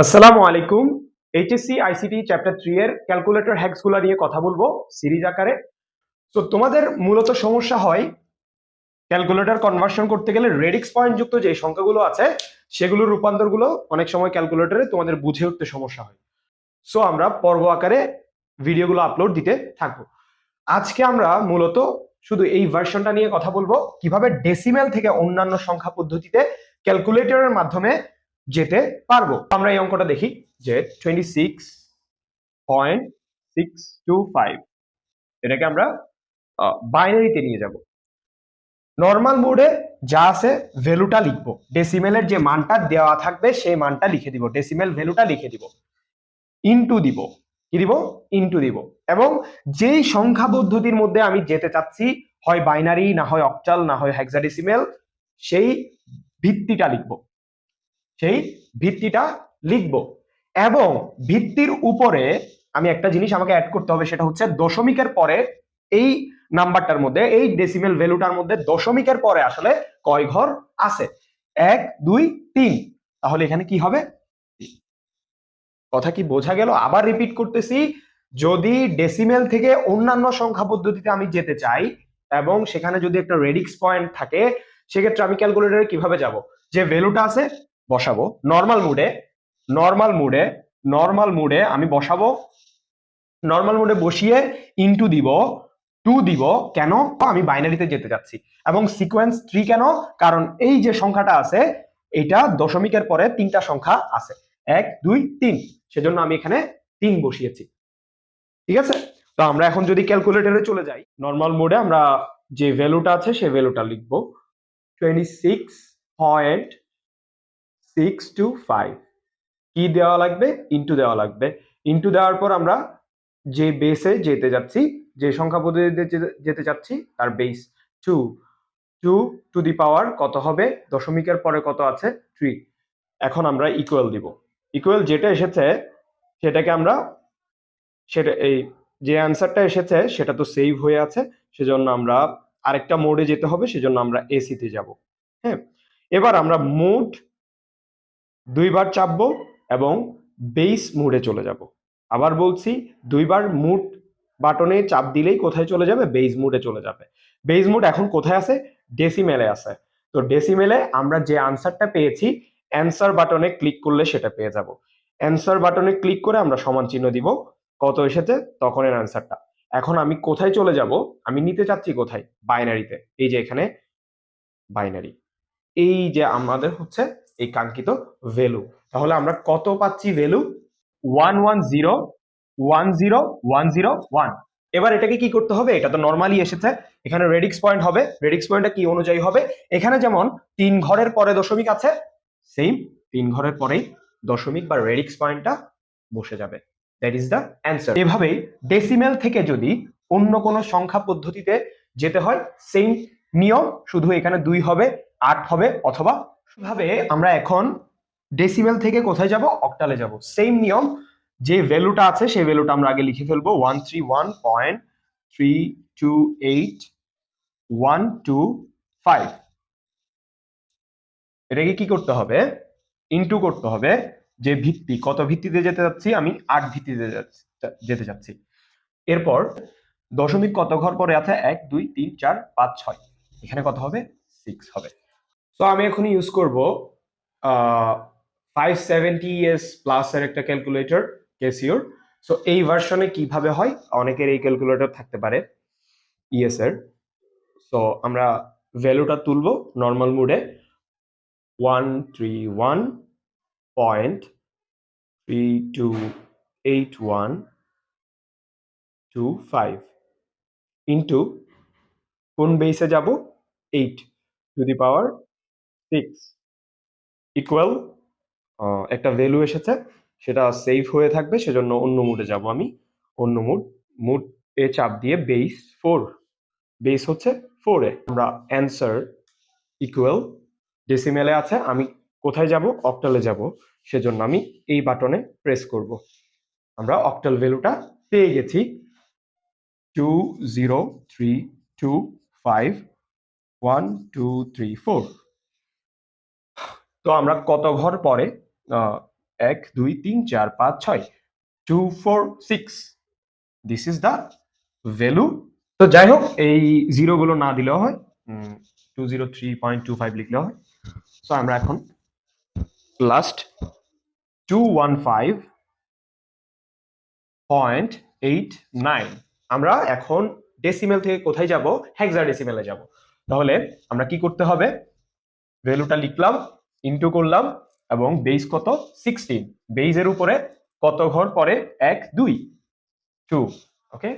আসসালামু আলাইকুম। HSC ICT chapter three এর ক্যালকুলেটর হ্যাক্সগুলো নিয়ে কথা বলব সিরিজ আকারে। তো তোমাদের মূলত সমস্যা হয় ক্যালকুলেটর কনভার্সন করতে গেলে রেডিক্স পয়েন্ট যুক্ত যে সংখ্যাগুলো আছে সেগুলোর রূপান্তরগুলো অনেক সময় ক্যালকুলেটরে তোমাদের বুঝে উঠতে সমস্যা হয়। সো আমরা পর্ব আকারে ভিডিওগুলো আপলোড দিতে থাকব। আজকে আমরা মূলত শুধু এই ভার্সনটা নিয়ে কথা বলব। কীভাবে ডেসিমেল থেকে অন্যান্য সংখ্যা পদ্ধতিতে ক্যালকুলেটরের মাধ্যমে যেতে পারব। আমরা এই অঙ্কটা দেখি যে twenty six point six two five এটাকে আমরা বাইনারিতে নিয়ে যাব। নর্মাল মোডে যা আছে ভ্যালুটা লিখব। ডেসিমেলের যে মানটা দেওয়া থাকবে সেই মানটা লিখে দিব। ডেসিমেল ভ্যালুটা লিখে দিব। ইনটু দিব। কি দিব? ইনটু দিব। এবং যেই সংখ্যা পদ্ধতির মধ্যে আমি যেতে চাচ্ছি, হয় বাইনারি না হয় অকটাল না হয় হেক্সাডেসিমেল সেই ভিত্তিটা লিখব। সেই ভিত্তিটা লিখব। এবং ভিত্তির উপরে আমি একটা জিনিস আমাকে অ্যাড করতে হবে, সেটা হচ্ছে দশমিকের পরে এই নাম্বারটার মধ্যে, এই ডেসিমেল ভ্যালুটার মধ্যে দশমিকের পরে আসলে কয় ঘর আছে? এক, দুই, তিন। তাহলে এখানে কি হবে? কথা কি বোঝা গেল? আবার রিপিট করতেছি, যদি ডেসিমেল থেকে অন্যান্য সংখ্যা পদ্ধতিতে আমি যেতে চাই, এবং সেখানে যদি একটা রেডিক্স পয়েন্ট থাকে, সেক্ষেত্রে আমি ক্যালকুলেটরে কীভাবে যাব? যে ভ্যালুটা আছে বসাবো। নর্মাল মুডে নর্মাল মুডে নর্মাল মুডে আমি বসাবো। নর্মাল মুডে বসিয়ে ইনটু দিব টু দিব, কেন? আমি বাইনারিতে যেতে যাচ্ছি এবং সিকোয়েন্স থ্রি কেন? কারণ এই যে সংখ্যাটা আছে, এটা দশমিকের পরে তিনটা সংখ্যা আছে। এক, দুই, তিন। সেজন্য আমি এখানে তিন বসিয়েছি। ঠিক আছে? তো আমরা এখন যদি ক্যালকুলেটরে চলে যাই নর্মাল মোডে আমরা যে ভ্যালুটা আছে সেই ভ্যালুটা লিখব। Twenty six point six two five কি দেওয়া লাগবে? ইন্টু দেওয়া লাগবে। ইনটু দেওয়ার পর আমরা যে বেসে যেতে যাচ্ছি, যে সংখ্যা পদ্ধতিতে যেতে- চাচ্ছি তার base two two to the power কত হবে? দশমিকের পরে কত আছে? থ্রি এখন আমরা ইকুয়াল দিব। ইকুয়াল যেটা এসেছে, সেটাকে আমরা সেটা এই যে অ্যান্সারটা এসেছে, সেটা তো সেভ হয়ে আছে। সেজন্য আমরা আরেকটা মোডে যেতে হবে, সেজন্য আমরা এসিতে যাব। হ্যাঁ? এবার আমরা মোড দুইবার চাপবো এবং বেস মুডে চলে যাব। আবার বলছি, দুইবার মুড বাটনে চাপ দিলেই কোথায় চলে যাবে? বেস মুডে চলে যাবে। বেস মুড এখন কোথায় আছে? ডেসিমেলে আছে। তো ডেসিমেলে আমরা যে আনসারটা পেয়েছি অ্যান্সার বাটনে ক্লিক করলে সেটা পেয়ে যাব। অ্যান্সার বাটনে ক্লিক করে আমরা সমান চিহ্ন দিব। কত এসেছে? তখন এর অ্যান্সারটা এখন আমি কোথায় চলে যাব? আমি নিতে চাচ্ছি কোথায়? বাইনারিতে এই যে এখানে বাইনারি এই যে আমাদের হচ্ছে এই কাঙ্ক্ষিত ভ্যালু তাহলে আমরা কত পাচ্ছি value one one zero one zero one zero one এবার এটাকে কি করতে হবে? এটা তো নর্মালি এসেছে। এখানে রেডিক্স পয়েন্ট হবে। রেডিক্স পয়েন্টটা কি অনুযায়ী হবে? এখানে যেমন তিন ঘরের পরে দশমিক আছে সেম তিন ঘরের পরেই দশমিক বা রেডিক্স পয়েন্টটা বসে যাবে। দ্যাট ইজ দ্য অ্যান্সার এভাবেই ডেসিমেল থেকে যদি অন্য কোনো সংখ্যা পদ্ধতিতে যেতে হয় সেম নিয়ম শুধু এখানে দুই হবে, আট হবে অথবা ভাবে আমরা এখন ডেসিমেল থেকে কোথায় যাব? অক্টালে যাব। সেম নিয়ম, যে ভ্যালুটা আছে সেই ভ্যালুটা আমরা আগে লিখে ফেলব। One three one point three two eight one two five এটাকে কি করতে হবে? ইনটু করতে হবে, যে ভিত্তি, কত ভিত্তিতে যেতে যাচ্ছি? আমি আট ভিত্তিতে যেতে যাচ্ছি। এরপর দশমিক কত ঘর পরে আছে? এক, দুই, তিন, চার, পাঁচ, ছয়। এখানে কত হবে? সিক্স হবে। তো আমি এখন ইউজ করব ফাইভ সেভেন্টি এস প্লাসের একটা ক্যালকুলেটর কেসিওর সো এই ভার্সনে কীভাবে হয়? অনেকের এই ক্যালকুলেটর থাকতে পারে ইএস এর। সো আমরা ভ্যালুটা তুলব নর্মাল মুডে one three one point three two eight one two five into কোন বেসে যাব? Eight to the power six equal একটা ভ্যালু এসেছে, সেটা সেভ হয়ে থাকবে, সেজন্য অন্য মুডে যাব আমি। অন্য মুড মুড এ চাপ দিয়ে বেস ফোর বেস হচ্ছে ফোরে আমরা অ্যান্সার ইকুয়াল ডেসিমেলে আছে, আমি কোথায় যাব? অক্টালে যাব। সেজন্য আমি এই বাটনে প্রেস করব। আমরা অক্টাল ভ্যালুটা পেয়ে গেছি। Two zero three two five one two three four তো আমরা কত ঘর পরে? এক, দুই, তিন, চার, পাঁচ, ছয়। Two four six this is the value তো যাই হোক, এই জিরো গুলো না দিলেও হয়। Two zero three point two five লিখলেও হয়। সো আমরা এখন last two one five point eight nine আমরা এখন ডেসিমেল থেকে কোথায় যাব? হেক্সা ডেসিমেলে যাব। তাহলে আমরা কি করতে হবে? ভ্যালুটা লিখলাম ইন্টু করলাম এবং বেস কত? সিক্সটিন বেইজের উপরে কত ঘর পরে এক, দুই। Two okay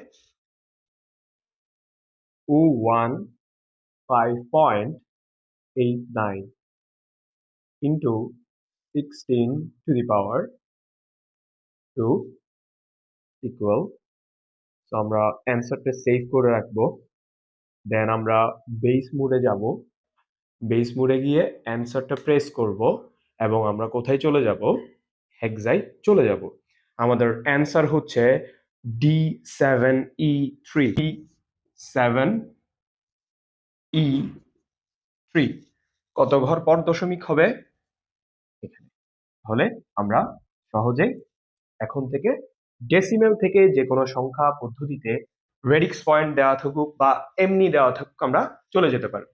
two one five point eight nine into sixteen to the power two equal তো আমরা অ্যান্সারটা সেভ করে রাখব। দেন আমরা বেস মুডে যাব। বেস মুডে গিয়ে অ্যান্সারটা প্রেস করব এবং আমরা কোথায় চলে যাব? হেক্সাই চলে যাব। আমাদের অ্যান্সার হচ্ছে D seven E three D seven E three কত ঘর পর দশমিক হবে? এখানে। তাহলে আমরা সহজে এখন থেকে ডেসিমেল থেকে যে কোনো সংখ্যা পদ্ধতিতে রেডিক্স পয়েন্ট দেওয়া থাকুক বা এমনি দেওয়া থাকুক আমরা চলে যেতে পারি।